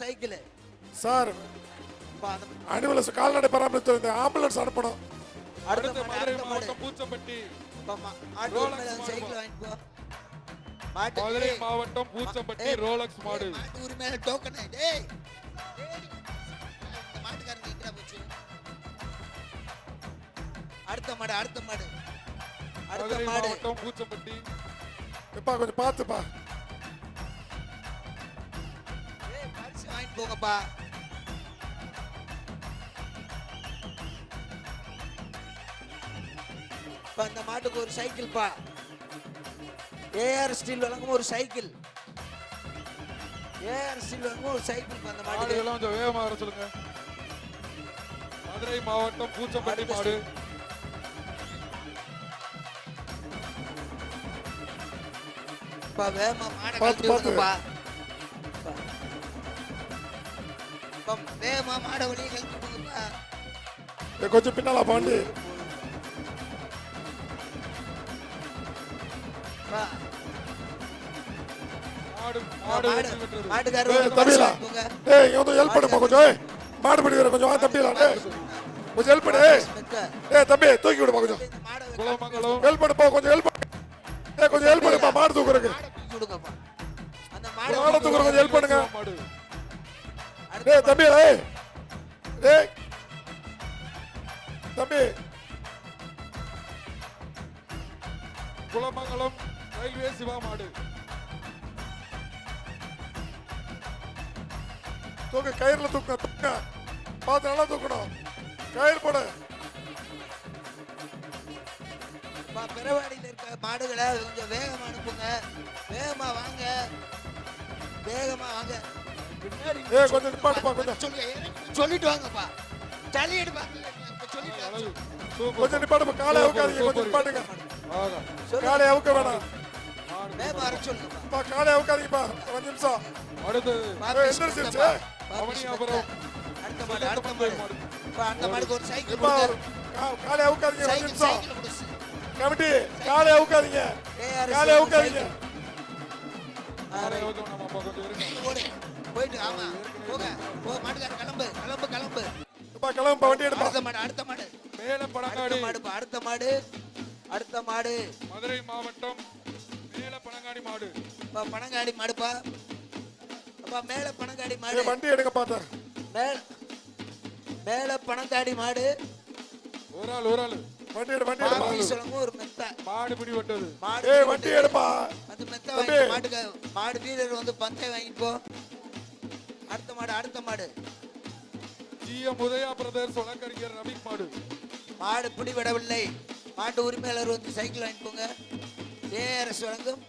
Cycle. Sir animals கால்நடை பராமரித்து இந்த ஆம்புலன்ஸ் அனுப்பணும். அடுத்த அடுத்து மாடு மதுரை மாவட்டம் பூச்சப்பட்டி சைக்கிள். வாங்கிட்டு போ. மாட்டு மதுரை மாவட்டம் பூச்சப்பட்டி ரோலக்ஸ் மாடு. உரிமையில டோக்கன் டேய் மாட்டுக்காரங்க எங்கடா போச்சு? அடுத்த மாடு அடுத்த மாடு. அடுத்த மாடு. மாவட்டம் பூச்சப்பட்டி எப்பா கொஞ்சம் பார்த்துப்பா. பரிசு வாங்கிட்டு போங்கப்பா இப்ப அந்த மாட்டுக்கு ஒரு சைக்கிள் பா ஏஆர் ஸ்டீல் வழங்கும் ஒரு சைக்கிள் ஏஆர் ஸ்டீல் வழங்கும் ஒரு சைக்கிள் அந்த மாட்டுக்கு மாடுகள்லாம் கொஞ்சம் வேகமா வர சொல்லுங்க மதுரை மாவட்டம் பூச்சப்பட்டி மாடு பா வேகமா மாடை பார்த்து, கழட்டி பா, வேகமா மாடை விடுங்கப்பா ஏய், கொஞ்சம் பின்னால பாண்டி. மாடு பா, மாடு மாடு வெற்றி பெற்றது. மாட்டுக்காரர் ஏய் ஒரு பரிசு தம்பிலா. வாங்கிட்டு போங்க. ஏய் இங்க வந்து ஹெல்ப் பண்ணுப்பா கொஞ்சம். ஏய் மாடு பிடிக்கிற கொஞ்சம் ஹெல்ப் பண்ணு. ஏய். தம்பி தூக்கி விடுப்பா கொஞ்சம். ஹெல்ப் பண்ணுப்பா கொஞ்சம் ஹெல்ப் பண்ணு. ஏய் கொஞ்சம் ஹெல்ப் பண்ணுப்பா மாடு தூக்குறதுக்கு. மாடை தூக்கி விடுங்கப்பா. அந்த மாடை மாடை தூக்குறதுக்கு கொஞ்சம் ஹெல்ப் பண்ணுங்க. டேய் தம்பி ஏய் டேய் தம்பி குலமங்கலம் ரயில்வே சிவா மாடு தூக்கு கயிறுல தூக்க தூக்க. பார்த்து நல்லா தூக்கணும். கயிறு போடு. பா, பிறவாடியில இருக்க மாடுகளை கொஞ்சம் வேகமா அனுப்புங்க. வேகமா வாங்க. வேகமா வாங்க. ஏய், கொஞ்சம் நிப்பாட்டுப்பா, கொஞ்சம். சொல்லி சொல்லிட்டு வாங்கப்பா. அழகு சூப்பர். கொஞ்சம் நிப்பாட்டுப்பா காலை அவுக்காதீங்க கொஞ்சம் நிப்பாட்டுங்க. காலை அவுக்க வேணாம். பா காலை அவுக்காதீங்கப்பா. ஒரு நிமிஷம். எந்திரிச்சிருச்சு. அடுத்த இப்பா கொடுங்க கா- காலை அவுக்காதீங்க ஒரு நிமிஷம். கமிட்டி காலை அவுக்காதீங்க. காலை அவுக்காதீங்க. மாடு. போயிட்டு ஆமா. போங்க. போ மாட்டுக்கார கிளம்பு. கிளம்பு கிளம்பு. வண்டி எடுப்பா. அடுத்த மாடு அடுத்த மாடு. மேல பழங்காடி மாடுப்பா அடுத்த மாடு. அடுத்த மாடு. மதுரை மாவட்டம் மேல பழங்காடி மாடு. பா, பனங்காடி மாடுப்பா அப்பா மேல பனங்காடி மாடு. வண்டி எடுக்க பார்த்தேன் மேல மேல பனங்காடி மாடு. ஒரு ஆள் ஒரு ஆள். வண்டி எடு வண்டி எடுப்பா பாப்பி சொல்லுங்க ஒரு மெத்த. மாடு பிடி வெட்டது மாடு வண்டி எடுப்பா. அந்த மெத்த. வாங்கி மாட்டுக்கு மாடு வீரர் வந்து பந்தய வாங்கிட்டு போ. அடுத்த மாடு அடுத்த மாடு. ஜிஎம் உதயா பிரதர்ஸ் வழக்கறிஞர் ரவிக் மாடு. மாடு பிடிபடவில்லை. மாட்டு உரிமையாளர் வந்து சைக்கிள் வாங்கிட்டு போங்க ஏஆர்எஸ் வழங்கும்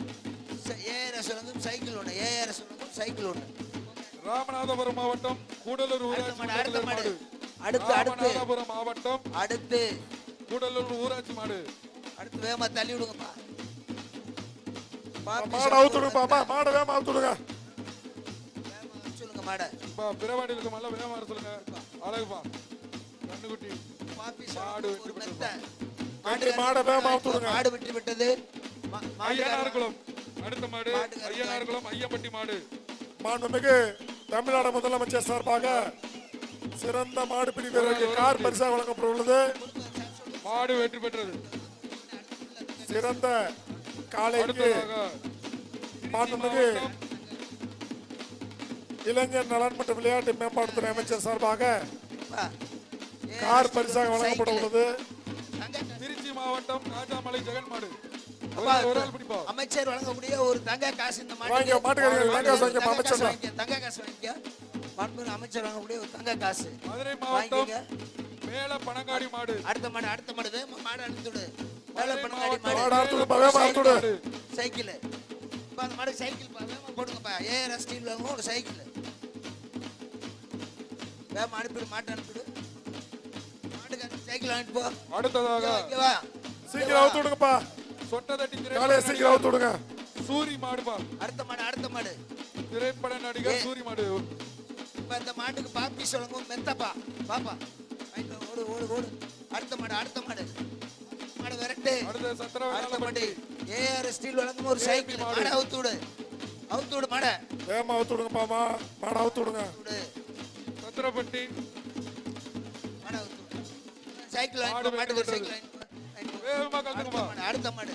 ஏஆர்எஸ் வழங்கும் சைக்கிள் ஒன்று ஏஆர்எஸ் வழங்கும் சைக்கிள் ஒன்று ராமநாதபுரம் மாவட்டம் கூடலூர் ஊராட்சி மாடு அடுத்த மாடு. அடுத்து அடுத்து. ராமநாதபுரம் மாவட்டம் அடுத்து. கூடலூர் ஊராட்சி மாடு. அடுத்து வேகமா தள்ளி விடுங்கப்பா. மாடை சொல்லுங்க அவுத்து ஒரு விடுப்பா மெத்த. மாடை வேகமா சொல்லுங்க மாடை. இப்ப பிறவாடி இருக்க மல்ல வேகமா வர சொல்லுங்க. அழகுப்பா. கண்ணுக்குட்டி. பாப்பி மாடு வெற்றி வண்டி மாடை மாடு வெற்றி பெற்றது ஐயனார்குளம் அடுத்த மாடு ஐயனார்குளம் ஐயப்பட்டி மாடு. மாண்புமிகு தமிழ்நாடு முதலமைச்சர் சார்பாக சிறந்த மாடுபிடி வீரருக்கு கார் பரிசாக வழங்கப்பட்டுள்ளது மாடு வெற்றி பெற்றது. சிறந்த காலைக்கு மாண்புமிகு இளைஞர் நலன் மற்றும் விளையாட்டு மேம்பாட்டுத்துறை அமைச்சர் சார்பாக. கார் பரிசாக வழங்கப்பட. உள்ளது திருச்சி மாவட்டம் ராஜாமலை ஜெகன் மாடு அப்பா, ஒரு- ஒரு ஆள் பிடிப்பா அமைச்சர் வழங்கக்கூடிய ஒரு தங்க காசு இந்த மாட்டுக்கு. தங்க காசு வாங்கிக்க காசு அமைச்சர் வழங்கக்கூடிய ஒரு தங்க காசு. மதுரை மாவட்டம் வாங்கிக்கங்க. மேல பனங்காடி மாடு. அடுத்த மாடு அடுத்த மாடு மாடு அழுத்துடு மேல மாடு சைக்கிள். இப்ப அந்த மாடு சைக்கிள் போடுங்கப்பா. ஏஆர் ஸ்டீல் ஒரு சைக்கிள். வேகமா அனுப்பிடு மாட்டு அனுப்பிடு. மாட்டுக்கு சைக்கிள் வாங்கிட்டு போ. அடுத்ததாக சீக்கிரம் அவுத்து விடுங்கப்பா. சொட்டதட்டி காலையை திரைப்பட சீக்கிரம் அவுத்து விடுங்க. சூரி மாடுப்பா அடுத்த மாடு அடுத்த மாடு. திரைப்பட நடிகர். சூரி மாடு. இப்ப இந்த மாட்டுக்கு பாப்பி சொல்லுங்க மெத்தப்பா. பாப்பா ஓடு ஓடு ஓடு. அடுத்த மாடு அடுத்த மாடு. மாடு விரட்டு. அடுத்த அடுத்த சத்திரவேலால மாடு ஏஆர் ஸ்டீல் வழங்கும் ஒரு சைக்கிள். மாடு. அவுத்து விடு. அவுத்து விடு மாட. வேகமா அவுத்து விடுங்கப்பா மா. மாடை அவுத்து விடுங்க. மாட சைக்கிள் மாடு போ. வேகமா மாடு அடுத்த மாடு.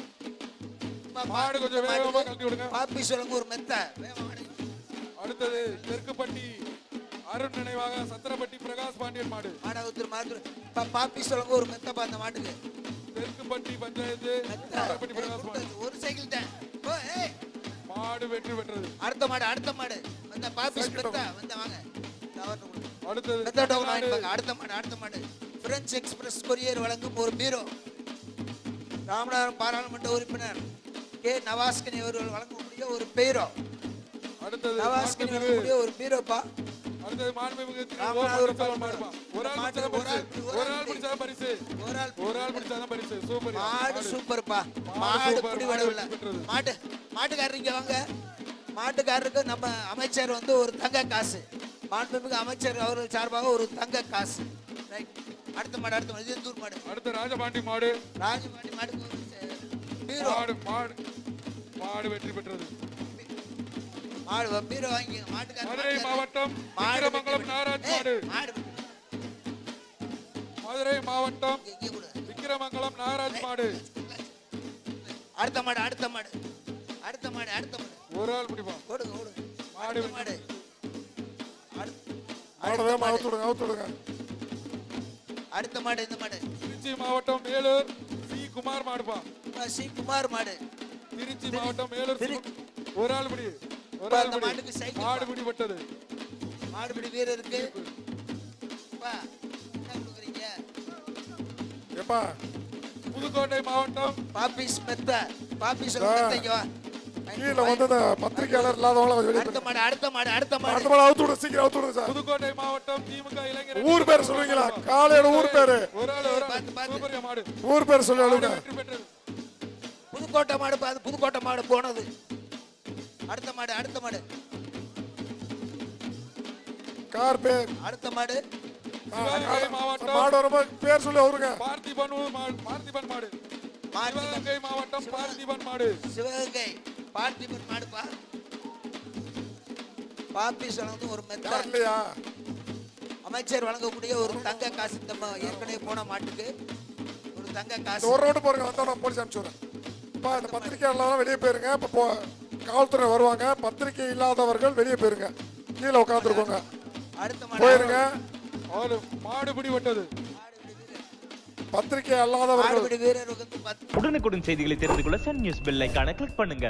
பா, மாடு பா, கொஞ்சம் வேகமா விடுங்க. பாப்பி சொல்லுங்க ஒரு மெத்த. வேகமா மாடு. அடுத்தது தெற்குப்பட்டி அருண் நினைவாக சத்திரப்பட்டி பிரகாஷ் பாண்டியன் மாடு. மாட அவுத்துரு மாடு பா, பாப்பி சொல்லுங்க ஒரு மெத்தப்பா அந்த மாட்டுக்கு. தெற்குப்பட்டி பஞ்சாயத்து மெத்த. சத்திரப்பட்டி பிரகாஷ் கொடுத்தாச்சு. ஒரு சைக்கிள் தான். ஓ, ஏய். மாடு வெற்றி பெற்றது. அடுத்த மாடு அடுத்த மாடு. வந்த மெத்தா. வந்த வாங்க. தவறு டவுன் தமிழ்நாடு வாங்கிப்பாங்க அடுத்த மாடு அடுத்த மாடு. பிரெஞ்சு எக்ஸ்பிரஸ் கொரியர் வழங்கும் ஒரு பீரோ ராமநாதபுரம் பாராளுமன்ற உறுப்பினர் கே. நவாஸ்கனி அவர்கள் வழங்கக்கூடிய ஒரு பீரோ அடுத்தது நவாஸ்கனி வழங்கக்கூடிய ஒரு பீரோப்பா அடுத்தது மாண்புமிகு மாடு சூப்பர்ப்பா. மாடு மாடு சூப்பர், குடி மாடு விடவில்லை வெற்றி பெற்றது. மாட்டு மாட்டுக்காரர் இங்க வாங்க. மாட்டுக்காரருக்கு நம்ம அமைச்சர் வந்து ஒரு தங்க காசு. மாண்புமிகு அமைச்சர் அவர்கள் சார்பாக ஒரு தங்க காசு. ரைட் அடுத்த மாடு அடுத்த மாடு. இது மாடு? அடுத்த ராஜபாண்டி மாடு. ராஜபாண்டி பீரோ. மாடு மாடு மாடு வெற்றி பெற்றது. மாடு பீரோ வாங்கி மாட்டுக்காரர் மதுரை. மாவட்டம் மாடு விக்கிரமங்கலம் வெட்டி- நாராஜ் மாடு. மாடு. மதுரை மாவட்டம். விக்கிரமங்கலம் நாராஜ் மாடு. அடுத்த மாடு அடுத்த மாடு. அடுத்த மாடு அடுத்த மாடு. ஒரு ஆள் பிடிப்பான் ஓடுங்க ஓடுங்க மாடு மாடு. அடுத்த மாடு இந்த மாடு. திருச்சி மாவட்டம் மேலூர் சி. குமார் மாடுப்பா. சி. குமார் மாடு. திருச்சி மாவட்டம் மேலூர் ஒரு ஆள் பிடி ஒரு ஆள் பிடி. மாட்டுக்கு சைக்கிள் மாடு பா. பிடிபட்டது மாடுபிடி வீரருக்கு பா என்ன கொடுக்குறீங்க? ஏப்பா. புதுக்கோட்டை மாவட்டம். பாப்பிஸ் மெத்த. பாப்பிஸ் ஆ. மெத்தைக்கு கீழே வந்து இந்த பத்திரிக்கையாளர் இல்லாதவங்கள கொஞ்சம் வெளியே அடுத்த மாடு அடுத்த மாடு அடுத்த மாடு. அடுத்த மாடை அவுத்து விடுங்க சீக்கிரம் அவுத்து விடுங்க சார். புதுக்கோட்டை மாவட்டம் திமுக இளைஞர் ஊர் பேர் சொல்லுவீங்களா? காலையோட ஊர் பேரு. ஊர் பேர் சொல்லி மாடு அழுங்க வெற்றி பெற்றது. புதுக்கோட்டை மாடு பா, அது புதுக்கோட்டை மாடு போனது. அடுத்த மாடு அடுத்த மாடு. கார் பேர். அடுத்த மாடு. மாடு வரும்போது பேர் சொல்லி அவருங்க. பார்த்திபன் மாடு பார்த்திபன் மாடு. மாவட்டம் பார்த்திபன் மாடு. சிவகங்கை. பார்த்திபன் மாடுப்பா. பாப்பிஸ் வழங்கு ஒரு மெத்த அமைச்சர் வழங்கக்கூடிய ஒரு தங்க காசு இந்த ஏற்கனவே போன மாட்டுக்கு. ஒரு தங்க காசு. ஒரு ரோடு போறீங்க வந்தா நான் போலீஸ் அனுப்பிச்சு விடுறேன். இப்போ இந்த பத்திரிக்கையாளர்லாம் வெளியே போயிருங்க. இப்போ போ காவல்துறை வருவாங்க. பத்திரிக்கை இல்லாதவர்கள் வெளியே போயிருங்க. கீழே உட்காந்துருக்கோங்க அடுத்த மாடு. போயிருங்க. அல்லாதவர்கள். மாடுபிடி வீரர் வந்து பத்து உடனுக்குடன் செய்திகளை தெரிந்து கொள்ள சன் நியூஸ் பெல் ஐகானை கிளிக் பண்ணுங்க.